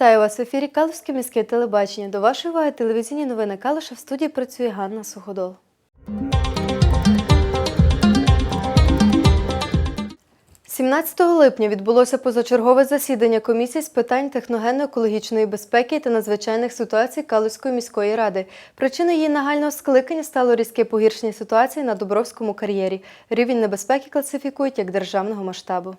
Вітаю вас в ефірі Калушське міське телебачення. До вашої уваги телевізійні новини Калуша в студії працює Ганна Суходол. – 17 липня відбулося позачергове засідання комісії з питань техногенно-екологічної безпеки та надзвичайних ситуацій Калузької міської ради. Причиною її нагального скликання стало різке погіршення ситуації на Добровському кар'єрі. Рівень небезпеки класифікують як державного масштабу.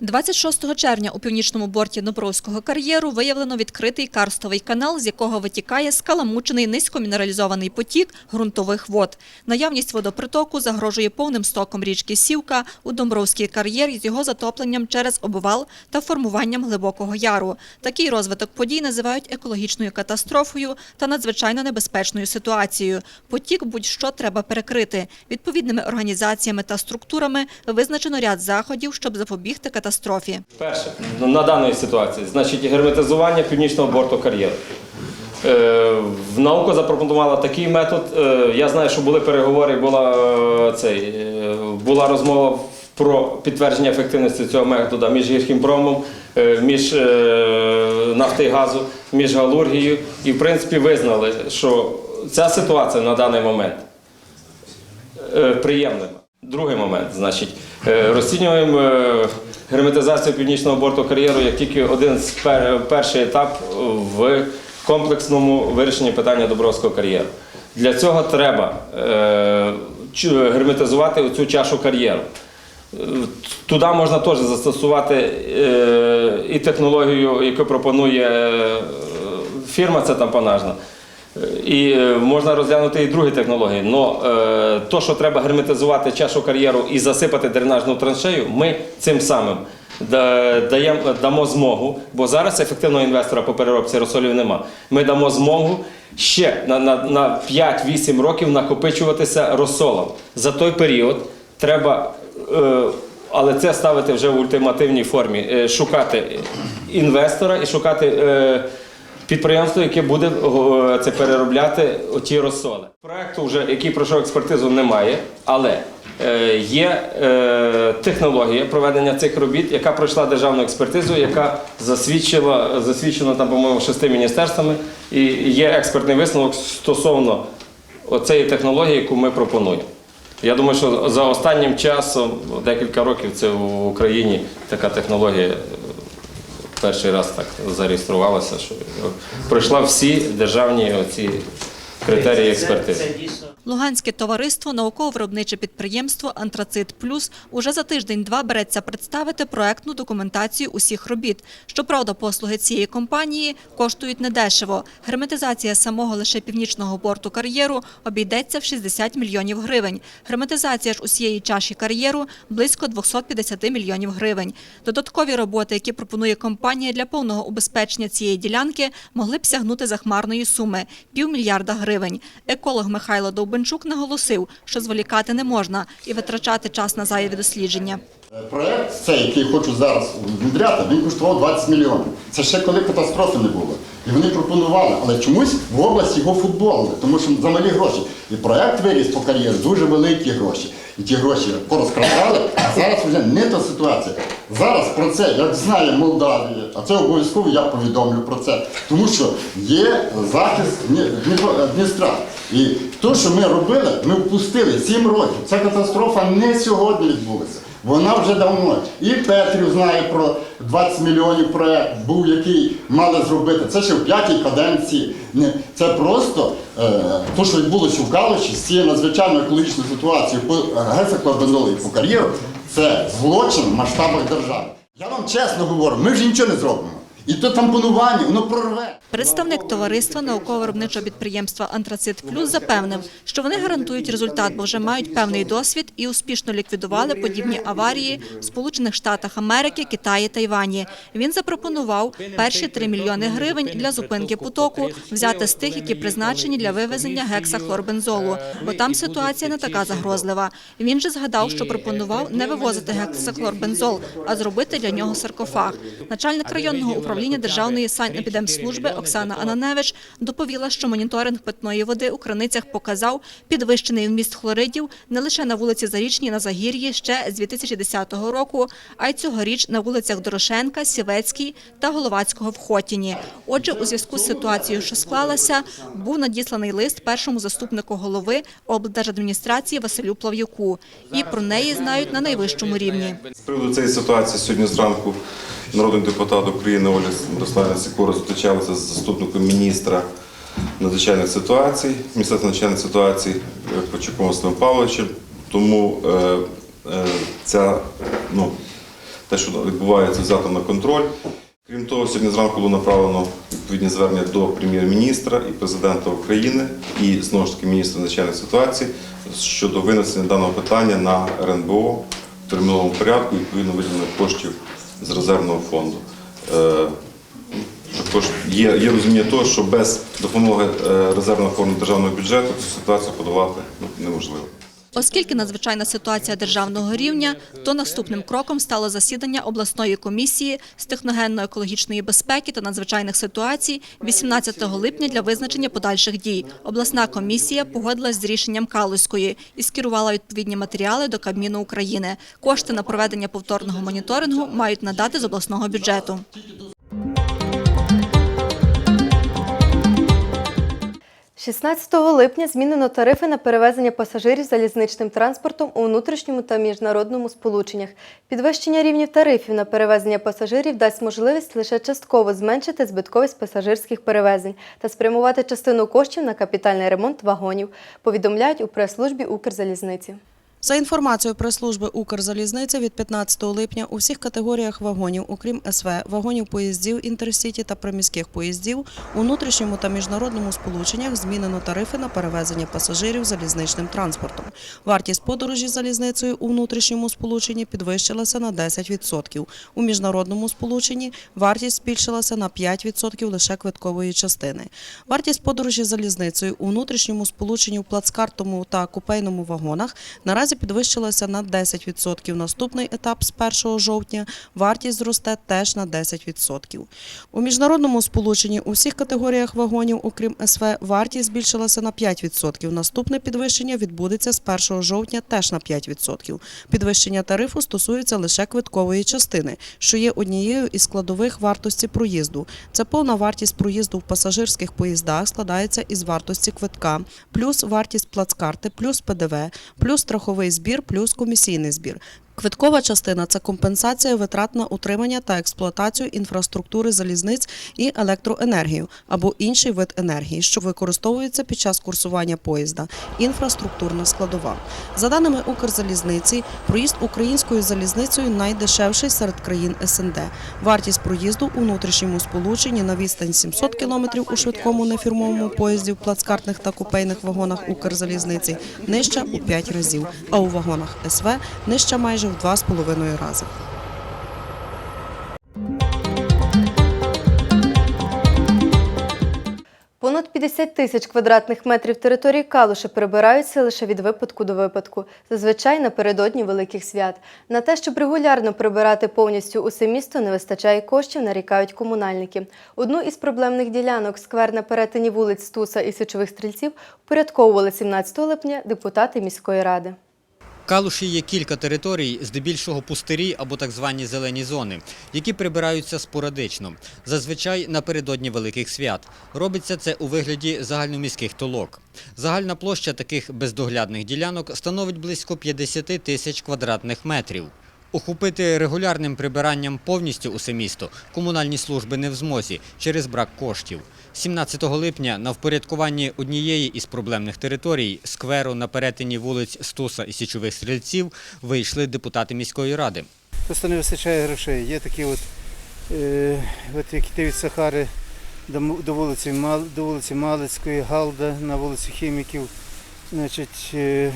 26 червня у північному борті Дніпровського кар'єру виявлено відкритий карстовий канал, з якого витікає скаламучений низькомінералізований потік ґрунтових вод. Наявність водопритоку загрожує повним стоком річки Сівка у Домбровський кар'єр з його затопленням через обвал та формуванням глибокого яру. Такий розвиток подій називають екологічною катастрофою та надзвичайно небезпечною ситуацією. Потік будь-що треба перекрити. Відповідними організаціями та структурами визначено ряд заходів, щоб запобігти катастрофі. Перше, на даної ситуації, значить герметизування північного борту кар'єру. Е, в наука запропонувала такий метод. Е, я знаю, що були переговори, була, е, цей, була розмова про підтвердження ефективності цього методу між гірхімпромом, між нафтою і газу, між галургією. І, в принципі, визнали, що ця ситуація на даний момент приємними. Другий момент, значить, розцінюємо герметизацію північного борту кар'єру як тільки один з пер- перший етап в комплексному вирішенні питання Добровського кар'єру. Для цього треба е, герметизувати цю чашу кар'єру. Туди можна теж застосувати е, і технологію, яку пропонує е, фірма, це тампонажна. І е, можна розглянути і другі технології. Але то, що треба герметизувати чашу кар'єру і засипати дренажну траншею, ми цим самим дамо змогу, бо зараз ефективного інвестора по переробці розсолів нема. Ми дамо змогу ще на, на, на 5-8 років накопичуватися розсолом. За той період треба. е, але це ставити вже в ультимативній формі, е, шукати інвестора і шукати підприємство, яке буде це переробляти ті розсоли. Проекту, вже, який пройшов експертизу, немає, але е, є е, технологія проведення цих робіт, яка пройшла державну експертизу, яка засвідчила, засвідчена там, по-моєму, шести міністерствами, і є експертний висновок стосовно цієї технології, яку ми пропонуємо. Я думаю, що за останнім часом, декілька років, це в Україні така технологія перший раз так зареєструвалася, що пройшла всі державні оці критерії експертизи. Луганське товариство науково-виробниче підприємство Антрацит Плюс уже за тиждень-два береться представити проектну документацію усіх робіт. Щоправда, послуги цієї компанії коштують недешево. Герметизація самого лише північного борту кар'єру обійдеться в 60 мільйонів гривень. Герметизація ж усієї чаші кар'єру близько 250 мільйонів гривень. Додаткові роботи, які пропонує компанія для повного убезпечення цієї ділянки, могли б сягнути захмарної суми півмільярда гривень. Еколог Михайло Довбенчук наголосив, що зволікати не можна і витрачати час на зайві дослідження. Проект цей, який хочу зараз внедряти, він коштував 20 мільйонів. Це ще коли катастрофи не було. І вони пропонували, але чомусь в області його футболили, тому що за малі гроші. І проект виріс по кар'єрі дуже великі гроші. І ті гроші порозкрадали, а зараз вже не та ситуація. Зараз про це, як знає Молдавія, а це обов'язково я повідомлю про це, тому що є захист Дні- Дністра. І те, що ми робили, ми впустили 7 років. Ця катастрофа не сьогодні відбулася. Вона вже давно. І Петрів знає про 20 мільйонів проєкт, був, який мали зробити. Це ще в п'ятій каденції. Це просто е, те, що відбулося в Калуші з цією надзвичайною екологічною ситуацією по гесоклорбенолу і по кар'єру, це злочин в масштабах держави. Я вам чесно говорю, ми вже нічого не зробимо. І то тампонування, воно прорве. Представник товариства науково-виробничого підприємства Антрацит Плюс запевнив, що вони гарантують результат, бо вже мають певний досвід і успішно ліквідували подібні аварії в Сполучених Штатах Америки, Китаї та Івані. Він запропонував перші 3 мільйони гривень для зупинки потоку взяти з тих, які призначені для вивезення гексахлорбензолу, бо там ситуація не така загрозлива. Він же згадав, що пропонував не вивозити гексахлорбензол, а зробити для нього саркофаг. Начальник районного управління управління Державної санепідемслужби Оксана Ананевич доповіла, що моніторинг питної води у криницях показав підвищений вміст хлоридів не лише на вулиці Зарічній на Загір'ї ще з 2010 року, а й цьогоріч на вулицях Дорошенка, Сівецькій та Головацького в Хотіні. Отже, у зв'язку з ситуацією, що склалася, був надісланий лист першому заступнику голови облдержадміністрації Василю Плав'юку. І про неї знають на найвищому рівні. З приводу цієї ситуації сьогодні зранку народний депутат України Оля Мирославівна Сікора зустрічалася з заступником міністра надзвичайних ситуацій, Міністерства надзвичайних ситуацій е, Почуком Василем Павловичем. Тому е, е, ця, ну, те, що відбувається, взято на контроль. Крім того, сьогодні зранку було направлено відповідні звернення до прем'єр-міністра і президента України і знову ж таки міністра надзвичайних ситуацій щодо винесення даного питання на РНБО в терміновому порядку відповідно виділення коштів з резервного фонду. Е, Також є, є розуміння того, що без допомоги е, резервного фонду державного бюджету цю ситуацію подолати ну, неможливо. Оскільки надзвичайна ситуація державного рівня, то наступним кроком стало засідання обласної комісії з техногенно-екологічної безпеки та надзвичайних ситуацій 18 липня для визначення подальших дій. Обласна комісія погодилась з рішенням Калузької і скерувала відповідні матеріали до Кабміну України. Кошти на проведення повторного моніторингу мають надати з обласного бюджету. – 16 липня змінено тарифи на перевезення пасажирів залізничним транспортом у внутрішньому та міжнародному сполученнях. Підвищення рівнів тарифів на перевезення пасажирів дасть можливість лише частково зменшити збитковість пасажирських перевезень та спрямувати частину коштів на капітальний ремонт вагонів, повідомляють у прес-службі Укрзалізниці. За інформацією прес-служби Укрзалізниця від 15 липня у всіх категоріях вагонів, окрім СВ, вагонів поїздів інтерсіті та приміських поїздів, у внутрішньому та міжнародному сполученнях змінено тарифи на перевезення пасажирів залізничним транспортом. Вартість подорожі залізницею у внутрішньому сполученні підвищилася на 10%. У міжнародному сполученні вартість збільшилася на 5% лише квиткової частини. Вартість подорожі залізницею у внутрішньому сполученні в плацкартовому та купейному вагонах наразі підвищилася на 10%. Наступний етап з 1 жовтня вартість зросте теж на 10%. У міжнародному сполученні у всіх категоріях вагонів, окрім СВ, вартість збільшилася на 5%. Наступне підвищення відбудеться з 1 жовтня теж на 5%. Підвищення тарифу стосується лише квиткової частини, що є однією із складових вартості проїзду. Це повна вартість проїзду в пасажирських поїздах складається із вартості квитка, плюс вартість плацкарти, плюс ПДВ, плюс страховий збір, плюс комісійний збір. Квиткова частина це компенсація витрат на утримання та експлуатацію інфраструктури залізниць і електроенергію або інший вид енергії, що використовується під час курсування поїзда. Інфраструктурна складова. За даними Укрзалізниці, проїзд українською залізницею найдешевший серед країн СНД. Вартість проїзду у внутрішньому сполученні на відстань 700 км у швидкому нефірмовому поїзді в плацкартних та купейних вагонах Укрзалізниці нижча у 5 разів, а у вагонах СВ нижча майже в 2,5 рази. Понад 50 тисяч квадратних метрів території Калуші прибираються лише від випадку до випадку, зазвичай напередодні великих свят. На те, щоб регулярно прибирати повністю усе місто, не вистачає коштів, нарікають комунальники. Одну із проблемних ділянок сквер на перетині вулиць Стуса і Січових стрільців упорядковували 17 липня депутати міської ради. Калуші є кілька територій, здебільшого пустирі або так звані зелені зони, які прибираються спорадично, зазвичай напередодні великих свят. Робиться це у вигляді загальноміських толок. Загальна площа таких бездоглядних ділянок становить близько 50 тисяч квадратних метрів. Охопити регулярним прибиранням повністю усе місто комунальні служби не в змозі через брак коштів. 17 липня на впорядкуванні однієї із проблемних територій скверу на перетині вулиць Стуса і Січових стрільців вийшли депутати міської ради. Просто не вистачає грошей. Є такі от, е, от як йти від Сахари до, до, вулиці, до вулиці Малицької, Галда на вулиці Хіміків, значить, е,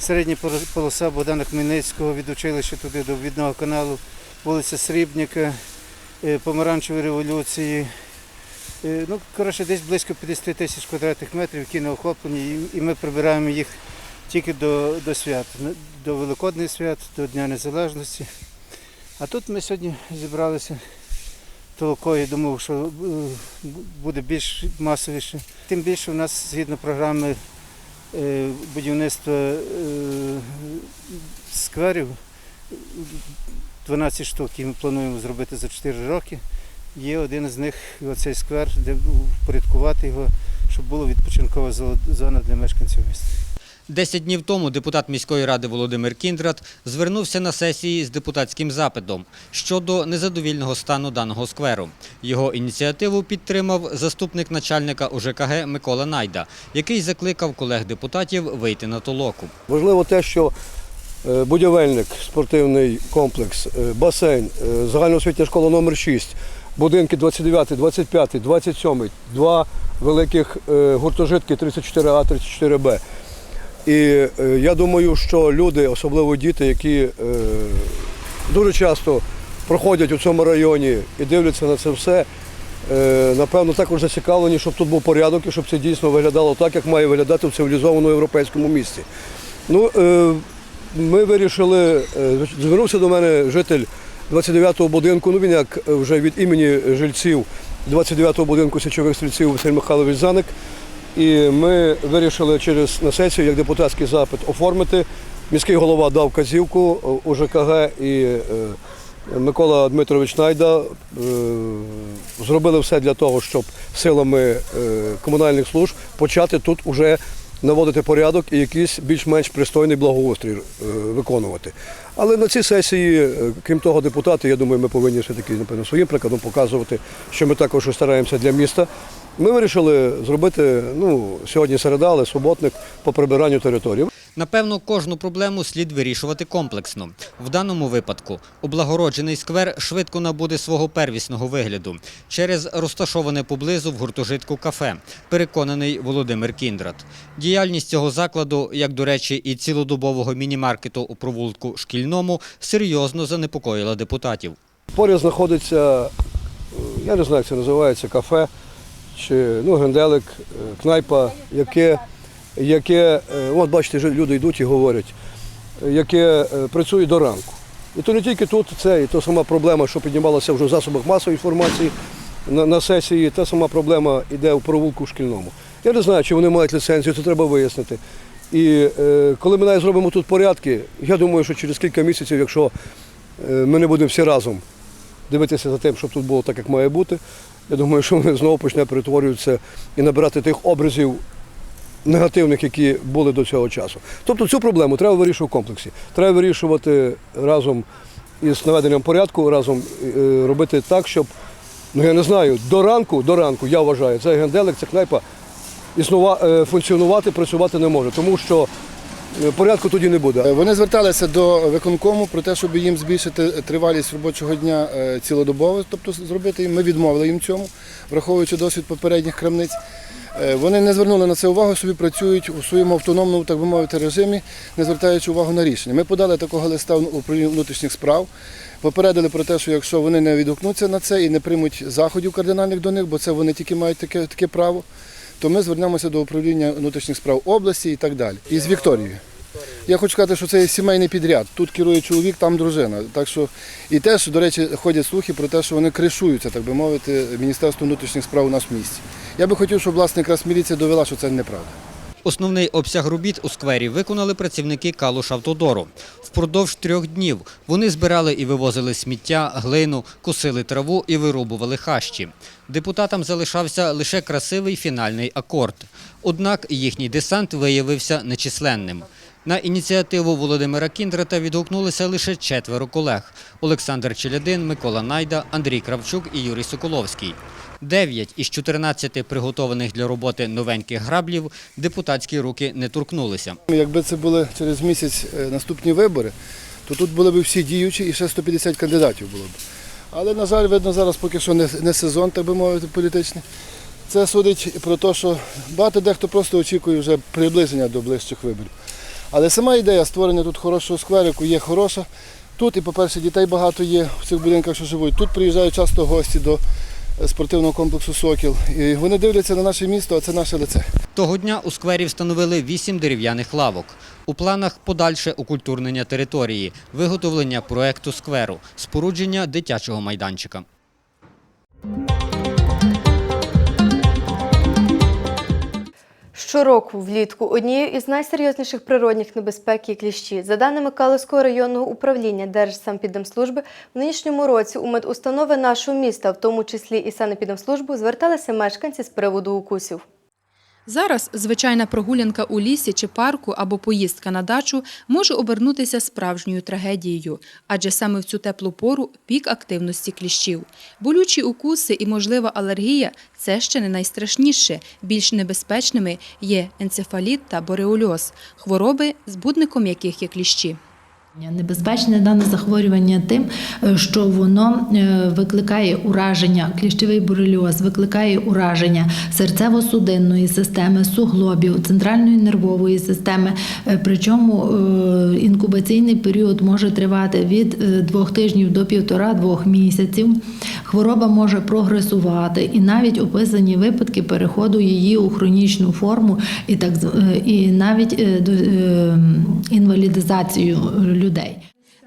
середня полоса Богдана Хмельницького від училища туди до Відного каналу, вулиця Срібника, е, Помаранчевої революції. Е, ну, коротше, десь близько 50 тисяч квадратних метрів, які не охоплені, і, ми прибираємо їх тільки до, до свят, до Великодних свят, до Дня Незалежності. А тут ми сьогодні зібралися толоко, думав, що е, буде більш масовіше. Тим більше у нас згідно програми е, будівництва скверів 12 штук, які ми плануємо зробити за 4 роки. Є один з них оцей сквер, де впорядкувати його, щоб була відпочинкова зона для мешканців міста. Десять днів тому депутат міської ради Володимир Кіндрат звернувся на сесії з депутатським запитом щодо незадовільного стану даного скверу. Його ініціативу підтримав заступник начальника ОЖКГ Микола Найда, який закликав колег-депутатів вийти на толоку. Важливо те, що е, будівельник, спортивний комплекс, е, басейн, е, загальноосвітня школа номер 6 будинки 29, 25, 27, два великих е, гуртожитки 34А, 34Б. І е, я думаю, що люди, особливо діти, які е, дуже часто проходять у цьому районі і дивляться на це все, напевно, також зацікавлені, щоб тут був порядок і щоб це дійсно виглядало так, як має виглядати в цивілізованому європейському місті. Ну, ми вирішили, звернувся до мене житель 29-го будинку, ну він як е, вже від імені жильців 29-го будинку січових стрільців Василь Михайлович Заник. І ми вирішили через на сесію як депутатський запит оформити. Міський голова дав казівку е, УЖКГ і е, Микола Дмитрович Найда зробили все для того, щоб силами комунальних служб почати тут уже наводити порядок і якийсь більш-менш пристойний благоустрій виконувати. Але на цій сесії, е, крім того, депутати, я думаю, ми повинні все-таки напевно, своїм прикладом показувати, що ми також стараємося для міста. Ми вирішили зробити ну, сьогодні середа, але суботник по прибиранню території. Напевно, кожну проблему слід вирішувати комплексно. В даному випадку облагороджений сквер швидко набуде свого первісного вигляду через розташоване поблизу в гуртожитку кафе, переконаний Володимир Кіндрат. Діяльність цього закладу, як до речі, і цілодобового міні-маркету у провулку шкільному, серйозно занепокоїла депутатів. Поряд знаходиться, я не знаю, як це називається, кафе чи ну, генделик, е, кнайпа, яке, яке е, от бачите, люди йдуть і говорять, яке е, працює до ранку. І то не тільки тут, це і то сама проблема, що піднімалася вже в засобах масової інформації на, на сесії, та сама проблема йде у провулку шкільному. Я не знаю, чи вони мають ліцензію, це треба вияснити. І е, коли ми навіть зробимо тут порядки, я думаю, що через кілька місяців, якщо е, ми не будемо всі разом дивитися за тим, щоб тут було так, як має бути. Я думаю, що вони знову почне перетворюватися і набирати тих образів негативних, які були до цього часу. Тобто цю проблему треба вирішувати в комплексі. Треба вирішувати разом із наведенням порядку, разом е, робити так, щоб, ну я не знаю, до ранку, до ранку, я вважаю, цей генделик, ця кнайпа існува, е, функціонувати, працювати не може, тому що е, порядку тоді не буде. Вони зверталися до виконкому про те, щоб їм збільшити тривалість робочого дня цілодобово, тобто зробити їм. Ми відмовили їм цьому, враховуючи досвід попередніх крамниць. Е, Вони не звернули на це увагу, собі працюють у своєму автономному, так би мовити, режимі, не звертаючи увагу на рішення. Ми подали такого листа в управління внутрішніх справ, попередили про те, що якщо вони не відгукнуться на це і не приймуть заходів кардинальних до них, бо це вони тільки мають таке, таке право, то ми звернемося до управління внутрішніх справ області і так далі. І з Вікторією. Я хочу сказати, що це сімейний підряд. Тут керує чоловік, там дружина. Так що і теж, до речі, ходять слухи про те, що вони кришуються, так би мовити, Міністерство внутрішніх справ у нас в місті. Я би хотів, щоб власне якраз міліція довела, що це неправда. Основний обсяг робіт у сквері виконали працівники Калуш-Автодору. Впродовж трьох днів вони збирали і вивозили сміття, глину, косили траву і вирубували хащі. Депутатам залишався лише красивий фінальний акорд. Однак їхній десант виявився нечисленним. На ініціативу Володимира Кіндрата відгукнулися лише четверо колег – Олександр Челядин, Микола Найда, Андрій Кравчук і Юрій Соколовський. Дев'ять із 14 приготованих для роботи новеньких граблів депутатські руки не торкнулися. Якби це були через місяць е, наступні вибори, то тут були б всі діючі і ще 150 кандидатів було б. Але, на жаль, видно, зараз поки що не, сезон, так би мовити, політичний. Це судить про те, що багато дехто просто очікує вже приближення до ближчих виборів. Але сама ідея створення тут хорошого скверику є хороша. Тут, і, по-перше, дітей багато є в цих будинках, що живуть. Тут приїжджають часто гості до е, спортивного комплексу Сокіл. І вони дивляться на наше місто, а це наше лице. Того дня у сквері встановили вісім дерев'яних лавок. У планах подальше окультурнення території, виготовлення проекту скверу, спорудження дитячого майданчика. Щороку влітку однією із найсерйозніших природних небезпек є кліщі. За даними Калузького районного управління Держсанпідемслужби, в нинішньому році у медустанови нашого міста, в тому числі і санепідемслужбу, зверталися мешканці з приводу укусів. Зараз звичайна прогулянка у лісі чи парку або поїздка на дачу може обернутися справжньою трагедією, адже саме в цю теплу пору пік активності кліщів. Болючі укуси і можлива алергія це ще не найстрашніше. Більш небезпечними є енцефаліт та бореольоз – хвороби, збудником яких є кліщі. Небезпечне дане захворювання тим, е, що воно е, викликає ураження, кліщовий борельоз викликає ураження серцево-судинної системи, суглобів, центральної нервової системи. Е, Причому інкубаційний період може тривати від двох тижнів до півтора-двох місяців. Хвороба може прогресувати, і навіть описані випадки переходу її у хронічну форму, і так і навіть інвалідизацію людей.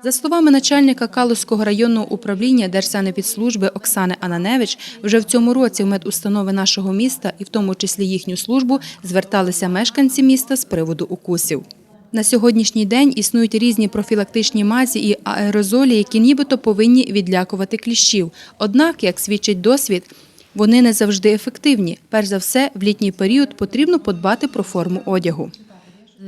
За словами начальника Калузького районного управління Держсанепідслужби Оксани Ананевич, вже в цьому році в медустанови нашого міста, і в тому числі їхню службу, зверталися мешканці міста з приводу укусів. На сьогоднішній день існують різні профілактичні мазі і аерозолі, які нібито повинні відлякувати кліщів. Однак, як свідчить досвід, вони не завжди ефективні. Перш за все, в літній період потрібно подбати про форму одягу.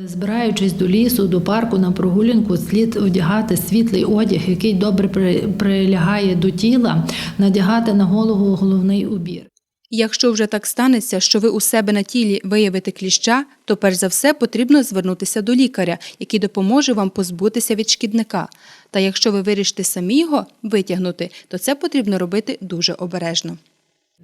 Збираючись до лісу, до парку на прогулянку, слід одягати світлий одяг, який добре при- прилягає до тіла, надягати на голову головний убір. Якщо вже так станеться, що ви у себе на тілі виявите кліща, то перш за все потрібно звернутися до лікаря, який допоможе вам позбутися від шкідника. Та якщо ви вирішите самі його витягнути, то це потрібно робити дуже обережно.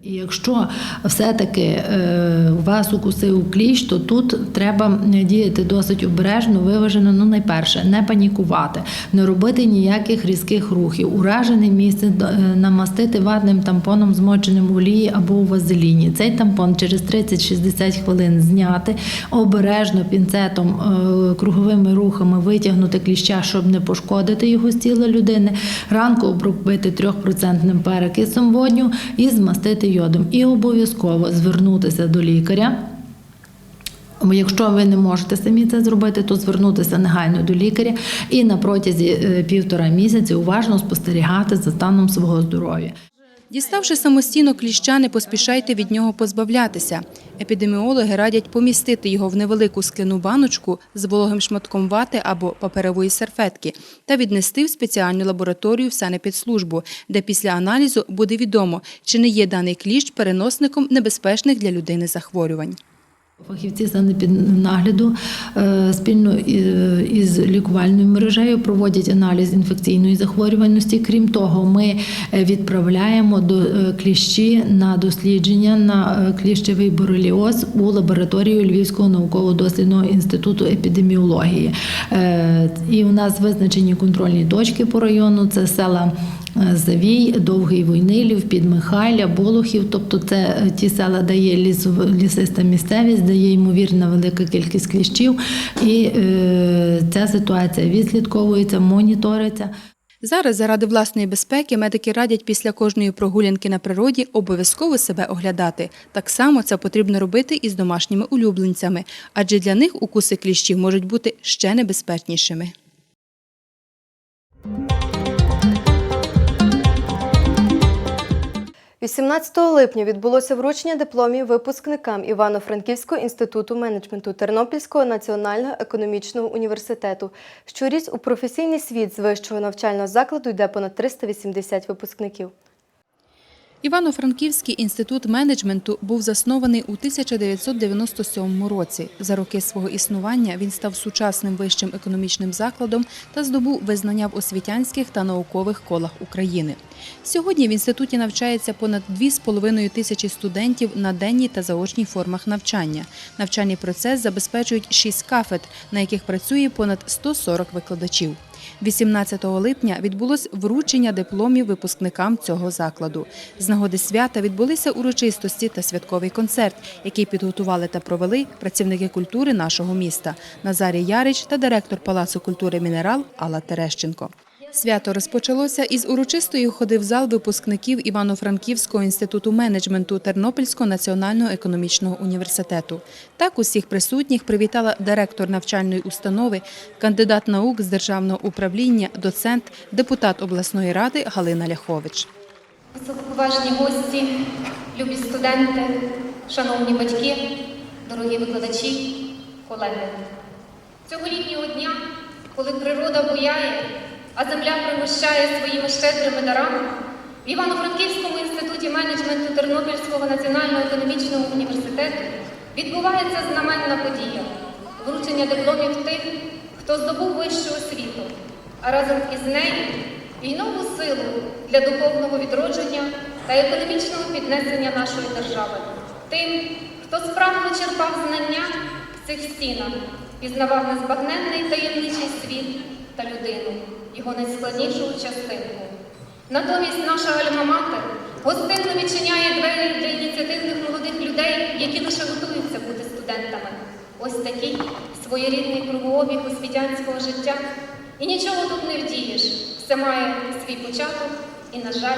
І якщо все-таки е, вас укусив кліщ, то тут треба діяти досить обережно, виважено. Ну, найперше, не панікувати, не робити ніяких різких рухів. Уражене місце е, намастити ватним тампоном, змоченим в олії або у вазеліні. Цей тампон через 30-60 хвилин зняти, обережно пінцетом, е, круговими рухами витягнути кліща, щоб не пошкодити його з тіла людини. Ранку обробити 3% перекисом водню і змастити йодом. І обов'язково звернутися до лікаря. Якщо ви не можете самі це зробити, то звернутися негайно до лікаря і на протязі е, півтора місяці уважно спостерігати за станом свого здоров'я. Діставши самостійно кліща, не поспішайте від нього позбавлятися. Епідеміологи радять помістити його в невелику скляну баночку з вологим шматком вати або паперової серфетки та віднести в спеціальну лабораторію в санепідслужбу, де після аналізу буде відомо, чи не є даний кліщ переносником небезпечних для людини захворювань. Фахівці санепіднагляду е, спільно із лікувальною мережею проводять аналіз інфекційної захворюваності. Крім того, ми е, відправляємо до е, кліщі на дослідження на е, кліщевий бореліоз у лабораторію Львівського науково-дослідного інституту епідеміології. Е, І у нас визначені контрольні точки по району. Це села е, Завій, Довгий Войнилів, Підмихайля, Болохів. Тобто це е, ті села, де є лісов- лісиста місцевість, де є ймовірна велика кількість кліщів. І е, ця ситуація відслідковується, моніториться. Зараз заради власної безпеки медики радять після кожної прогулянки на природі обов'язково себе оглядати. Так само це потрібно робити і з домашніми улюбленцями, адже для них укуси кліщів можуть бути ще небезпечнішими. 18 липня відбулося вручення дипломів випускникам Івано-Франківського інституту менеджменту Тернопільського національного економічного університету. Щоріч у професійний світ з вищого навчального закладу йде понад 380 випускників. Івано-Франківський інститут менеджменту був заснований у 1997 році. За роки свого існування він став сучасним вищим економічним закладом та здобув визнання в освітянських та наукових колах України. Сьогодні в інституті навчається понад 2,5 тисячі студентів на денній та заочній формах навчання. Навчальний процес забезпечують 6 кафедр, на яких працює понад 140 викладачів. 18 липня відбулось вручення дипломів випускникам цього закладу. З нагоди свята відбулися урочистості та святковий концерт, який підготували та провели працівники культури нашого міста Назарій Ярич та директор Палацу культури Мінерал Алла Терещенко. Свято розпочалося із урочистої ходи в зал випускників Івано-Франківського інституту менеджменту Тернопільського національного економічного університету. Так усіх присутніх привітала директор навчальної установи, кандидат наук з державного управління, доцент, депутат обласної ради Галина Ляхович. Високоповажні гості, любі студенти, шановні батьки, дорогі викладачі, колеги. Цього літнього дня, коли природа буяє, а земля пригощає своїми щедрими дарами, в Івано-Франківському інституті менеджменту Тернопільського національного економічного університету відбувається знаменна подія вручення дипломів тих, хто здобув вищу освіту, а разом із нею і нову силу для духовного відродження та економічного піднесення нашої держави. Тим, хто справно черпав знання в цих стінах, пізнавав незбагненний таємничий світ та людину, його найскладнішу частинку. Натомість наша альма-матер гостинно відчиняє двері для ініціативних молодих людей, які лише готуються бути студентами. Ось такий своєрідний кругообіг освітянського життя. І нічого тут не вдієш. Все має свій початок і, на жаль,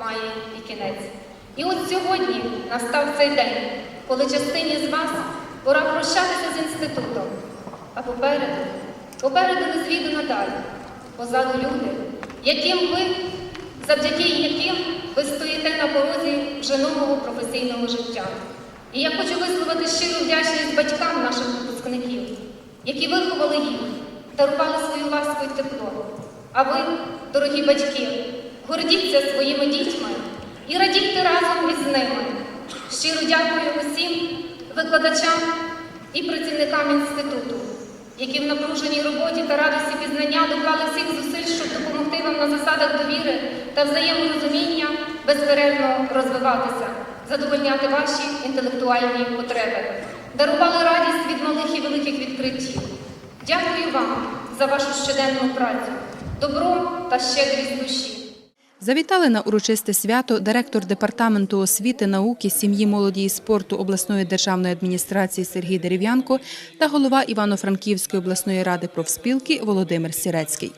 має і кінець. І от сьогодні настав цей день, коли частині з вас пора прощатися з інститутом. А попереду, попереду незвіду надалі, позаду люди, яким ви, завдяки яким ви стоїте на порозі вже нового професійного життя. І я хочу висловити щиру вдячність батькам наших випускників, які виховали їх, дарували свою ласку і тепло. А ви, дорогі батьки, гордіться своїми дітьми і радійте разом із ними. Щиро дякую усім викладачам і працівникам інституту, які в напруженій роботі та радості пізнання доклали всіх зусиль, щоб допомогти вам на засадах довіри та взаєморозуміння безперервно розвиватися, задовольняти ваші інтелектуальні потреби, дарували радість від малих і великих відкриттів. Дякую вам за вашу щоденну працю, добро та щедрість душі. Завітали на урочисте свято директор департаменту освіти, науки, сім'ї, молоді і спорту обласної державної адміністрації Сергій Дерев'янко та голова Івано-Франківської обласної ради профспілки Володимир Сірецький.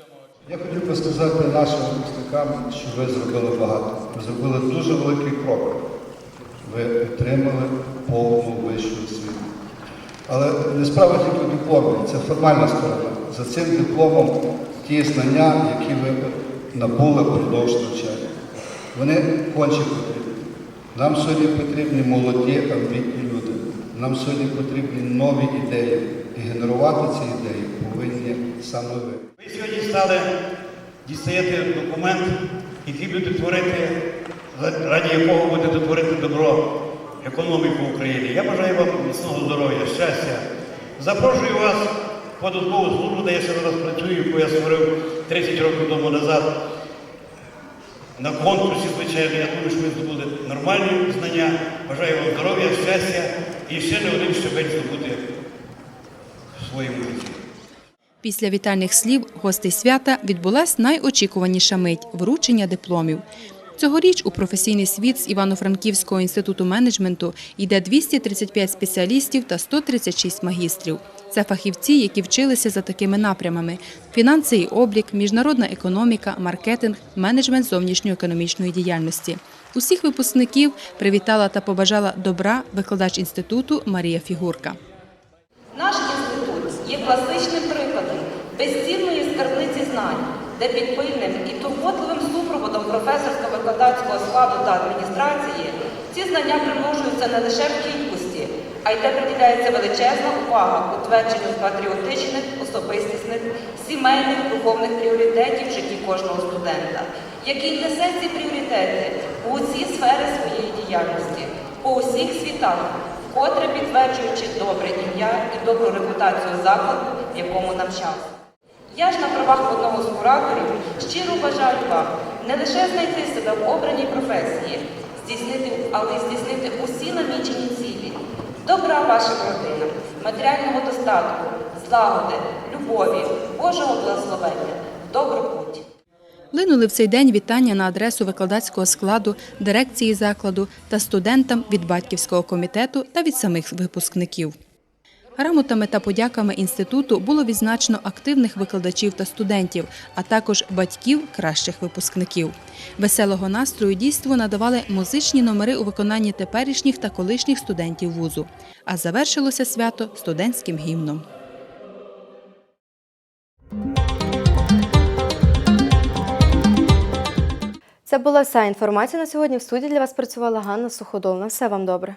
Я хотів би сказати нашим випускникам, що ви зробили багато. Ви зробили дуже великий крок. Ви отримали повну вищу освіту. Але не справа тільки в дипломі, це формальна сторона. За цим дипломом ті знання, які ви набули впродовж навчання. Вони конче потрібні. Нам сьогодні потрібні молоді, амбітні люди. Нам сьогодні потрібні нові ідеї. І генерувати ці ідеї повинні саме ви. Ви сьогодні стали дістаєте документ, який буде творити, раді якого буде творити добро, економіку України. Я бажаю вам міцного здоров'я, щастя. Запрошую вас в податкову службу, де я ще зараз працюю, яку я створив 30 років тому назад. На конкурсі, звичайно, я думаю, що ви здобули нормальні знання. Бажаю вам здоров'я, щастя і ще не один щебень здобути в своєму житті. Після вітальних слів гостей свята відбулась найочікуваніша мить вручення дипломів. Цьогоріч у професійний світ з Івано-Франківського інституту менеджменту йде 235 спеціалістів та 136 магістрів. Це фахівці, які вчилися за такими напрямами: фінанси і облік, міжнародна економіка, маркетинг, менеджмент зовнішньоекономічної діяльності. Усіх випускників привітала та побажала добра викладач інституту Марія Фігурка. Наш інститут є класичним прикладом безцінної скарбниці знань, де під пильним і турботливим професорсько-викладацького складу та адміністрації ці знання примножуються не лише в кількості, а й де приділяється величезна увага утвердженню патріотичних, особистісних, сімейних, духовних пріоритетів в житті кожного студента, який несе ці пріоритети у усі сфери своєї діяльності, по усіх світах, вкотре підтверджуючи добре ім'я і добру репутацію закладу, в якому навчався. Я ж на правах одного з кураторів щиро бажаю вам не лише знайти себе в обраній професії, здійснити, але й здійснити усі намічені цілі, добра вашим родинам, матеріального достатку, злагоди, любові, Божого благословення, добру путь. Линули в цей день вітання на адресу викладацького складу, дирекції закладу та студентам від батьківського комітету та від самих випускників. Грамотами та подяками інституту було відзначено активних викладачів та студентів, а також батьків кращих випускників. Веселого настрою дійству надавали музичні номери у виконанні теперішніх та колишніх студентів вузу. А завершилося свято студентським гімном. Це була вся інформація на сьогодні. В студії для вас працювала Ганна Суходол. На все вам добре.